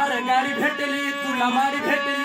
अरे गाडी भेटली तुला मारी भेटली.